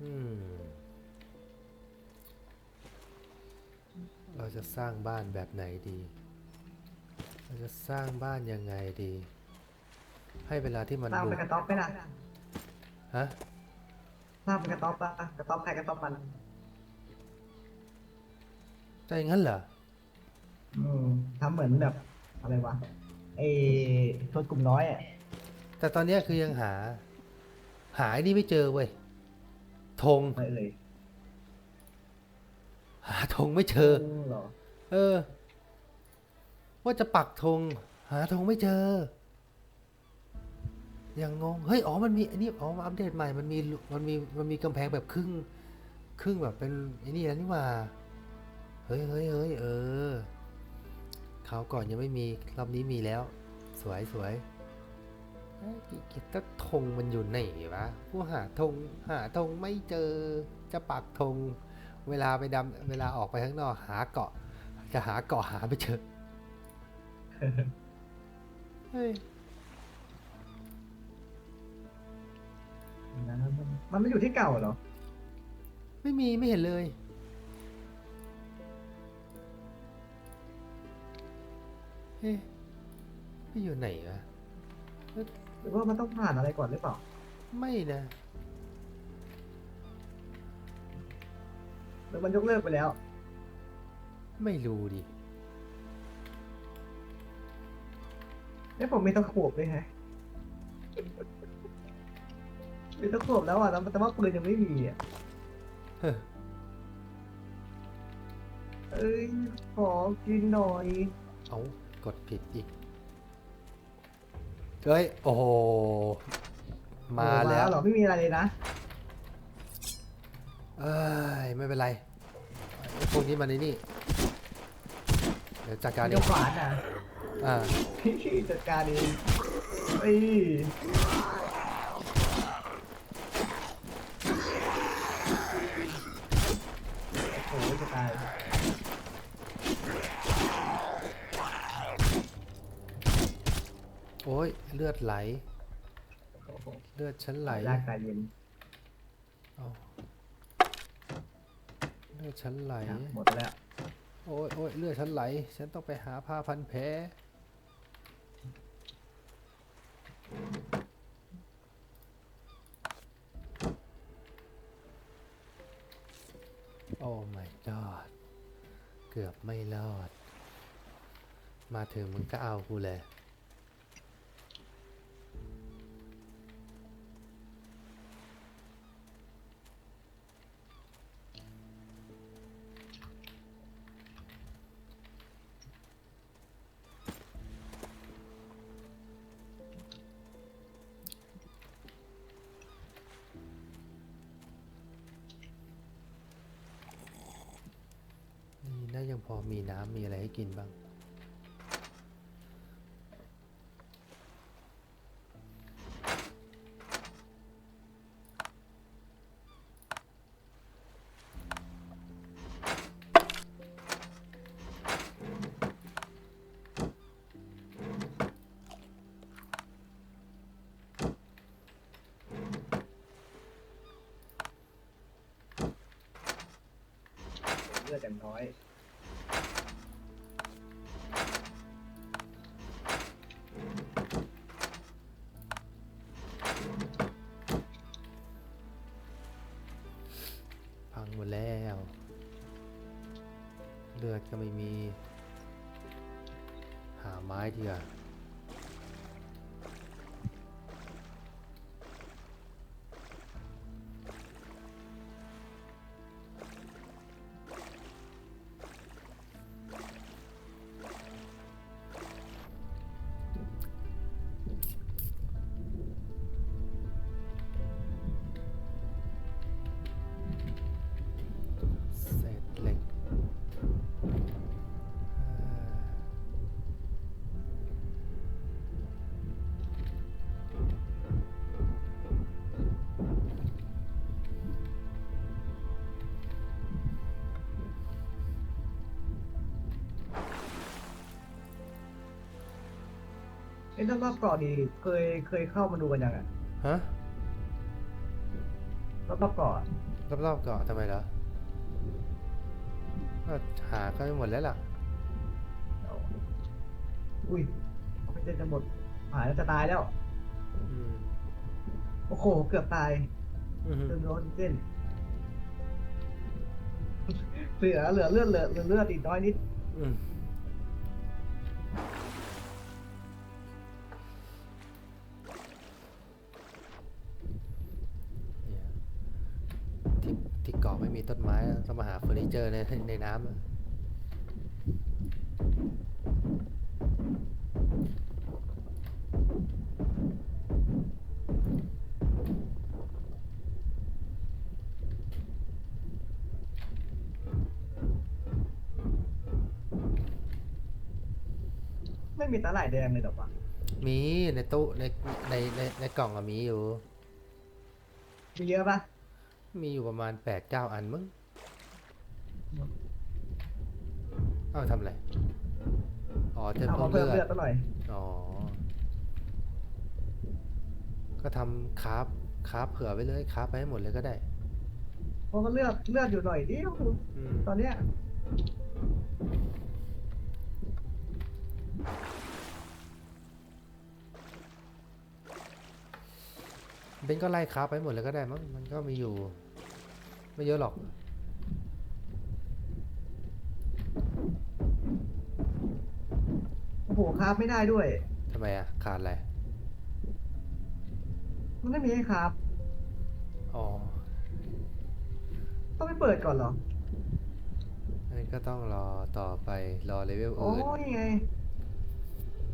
อืมเราจะสร้างบ้านแบบไหนดี เราจะสร้างบ้านยังไงดี ให้เวลาที่มันสร้างบุเป็นกกระต๊อบไหมล่ะฮะสร้างเป็นกระต๊อบปะกระต๊อบใครกระต๊อบมันจะอย่างนั้นเหรอ อืมทำเหมือนแบบ อะไรวะเอชนกลุ่มน้อยอะ แต่ตอนเนี้ยคือยังหา หาไอ้นี่ไม่เจอเว้ย ธงไม่เลยหาธงไม่เจอมเหรอเออ ว่าจะปักธง หาธงไม่เจอ ยังงง เฮ้ย อ๋อ มันมีอันนี้ อ๋อมาอัปเดตใหม่ มันมี มันมี มันมีกำแพงแบบครึ่ง ครึ่งแบบเป็นไอ้นี่แล้วนี่หว่า เฮ้ยเฮ้ยเฮ้ยเออ คราวก่อนยังไม่มี รอบนี้มีแล้ว สวยสวย เอ้ยกิกิตธงมันอยู่ไหนวะกูหาธงหาธงไม่เจอจะปักธงเวลาไปดำเวลาออกไปข้างนอกหาเกาะ จะหาเกาะหาไม่เจอเฮ้ยมันไม่อยู่ที่เก่าเหรอ ไม่มีไม่เห็นเลยเอ๊ะไม่อยู่ไหนวะ หรือว่ามันต้องผ่านอะไรก่อนหรือเปล่า ไม่นะหรือมันยกเลิกไปแล้ว ไม่รู้ดิเนี่ยผมมีตะขวบด้วยไงมีตะขวบแล้วอะแต่แต่ว่าปืนยังไม่มีอะเฮ้อเอ้ยขอกินหน่อยเอากดผิดอีก เฮ้ย โอ้โห มาแล้วเหรอไม่มีอะไรเลยนะ เอ้ย ไม่เป็นไรไอ้พวกนี้มันในนี่ เดี๋ยวจัดการเอเดี๋ยวงขวานอะอ่า พี่จัดการเองเอ้ยโอ้โหจะตาย อ้ยเลือดไหลโอ้โหเลือดฉันไหลร่างกายเย็นเอาเลือดฉันไหลหมดแล้ว โอ้ยโอ้ยเลือดฉันไหล ฉันต้องไปหาผ้าพันแผลโอ้ my god เกือบไม่รอด มาถึงมึงก็เอากูเลย น่ายังพอมีน้ำมีอะไรให้กินบ้าง เลือดอย่างน้อย หมดแล้ว เลือดก็ไม่มี หาไม้ดีกว่า เอ้ยรอบๆเกาะดีเคยเคยเข้ามาดูกันยังอะฮะรอบๆเกาะอะรอบๆเกาะทำไมเหรอก็หาก็ไม่หมดแล้วล่ะ เอาอุ้ยออกซิเจนจะหมดหายแล้วจะตายแล้ว อืมโอ้โห เกือบตายอือฮึเติมออกซิเจนเหลือเหลือเลือดเหลือเหลือเลือดอีกน้อยนิด อืม ม่มีต้นไม้ต้องมาหาเฟอร์นิเจอร์ในในน้ำอะไม่มีตาหร่ายแดงเลยหรอวะมีในตู้ในในในในกล่องอะมีอยู่ มีเยอะปะ มีอยู่ประมาณแปดเก้าอันมั้งเอ้าทำอะไร อ๋อเติมเอาเพิ่มามเพิ่มเลืเลืออดดซะหน่อยอ๋อ ก็ทำคราฟคราฟเผื่อไว้เลยคราฟไปให้หมดเลยก็ได้ เพราะก็เลือดเลือดอยู่หน่อยเดียวอืมตอนเนี้ย นก็ไล่คราฟไปหมดเลยก็ได้มั้งมันก็มีอยู่ ไม่เยอะหรอกโอ้โหคราฟไม่ได้ด้วย ทำไมอะขาดอะไรมันไม่มีให้คราฟอ๋อต้องไปเปิดก่อนเหรอ งั้นก็ต้องรอต่อไปรอเลเวลโอ้อื่น นี่ไง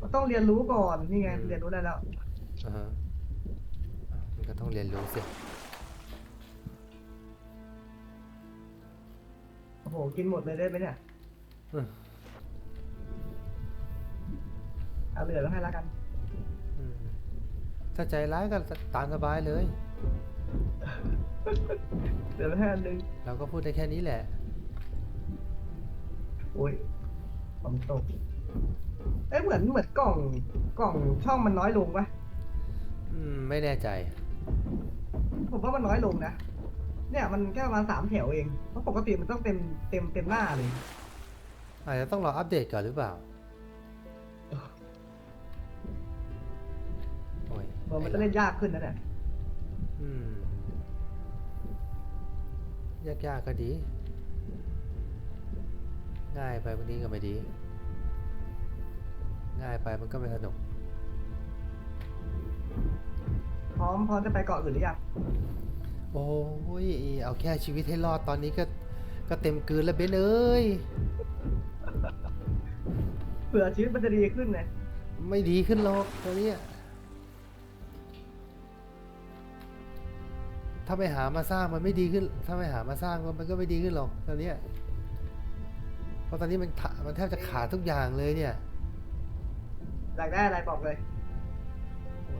มันต้องเรียนรู้ก่อน นี่ไง อืม เรียนรู้ได้แล้ว อ่าฮะอะมัน ก็ต้องเรียนรู้สิ โอ้โห กินหมดเลยได้ไหมเนี่ยอืม เอาเหลือแล้วให้แล้วกัน อืมถ้าใจร้ายก็ตามสบายเลย เหลือแล้วให้อันนึงเราก็พูดได้แค่นี้แหละ โอ้ยผมตก เอ้ยเหมือนเหมือนกล่องกล่องช่องมันน้อยลงปะอืม ไม่แน่ใจ ผมว่ามันน้อยลงนะ เนี่ยมันแค่ประมาณสามแถวเอง เพราะปกติมันต้องเต็มเต็มเต็มหน้าเลย อาจจะต้องรออัปเดตก่อนหรือเปล่าโอ้ยมันจะเล่นยากขึ้นนะเนี่ยอืมยากๆก็ดี ง่ายไปบางทีก็ไม่ดี ง่ายไปมันก็ไม่สนุก พร้อมพร้อมจะไปเกาะอื่นหรือยังโอ้ยเอาแค่ชีวิตให้รอดตอนนี้ก็ ก็เต็มเกินแล้วเบนเอ้ยเผื่อชีวิตมันจะดีขึ้นไงไม่ดีขึ้นหรอกตอนเนี้ยถ้าไปหามาสร้างมันไม่ดีขึ้น ถ้าไปหามาสร้างมันก็ไม่ดีขึ้นหรอกตอนเนี้ยเพราะตอนนี้มันขามันแทบจะขาดทุกอย่างเลยเนี่ยอยากได้อะไรบอกเลยโอ้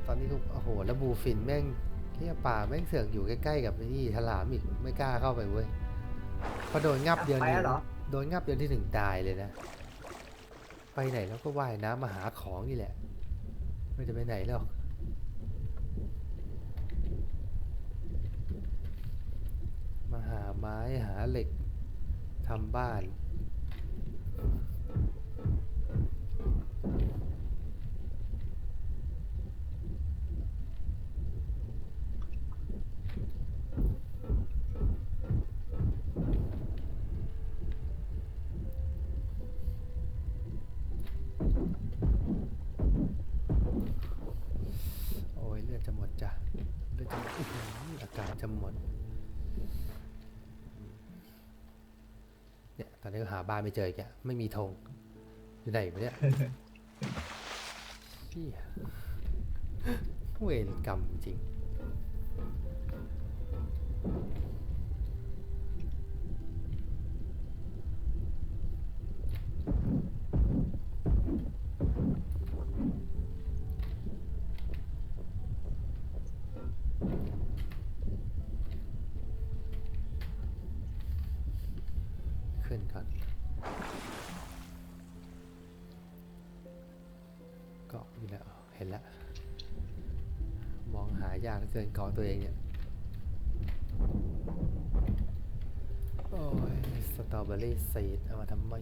ตอนนี้ก็โอ้โห แล้วบูฟินแม่งเที่ยป่าแม่งเสือกอยู่ใกล้ๆกับไอ้นี่ฉลามอีกไม่กล้าเข้าไปเว้ยพอโดนงับเดียวไปนี่แล้วเหรอ โดนงับเดียวที่หนึ่งตายเลยนะ ไปไหนแล้วก็ว่ายน้ำมาหาของนี่แหละ ไม่จะไปไหนหรอกมาหาไม้หาเหล็กทำบ้าน โอ้ยเลือดจะหมดจ้ะเลือดจะหมดอื้อหืออากาศจะหมด เนี่ยตอนนี้ก็หาบ้านไม่เจออีกอะไม่มีธงอยู่ไหนวะเนี่ยเชี่ยเวรกรรมจริง นก่นเกาะอยู่แล้วเห็นแล้ว มองหายากเหลืเกินเกาะตัวเองเนี่ย โอ้ย สตรอเบอรี่ซีดเอามาทำไม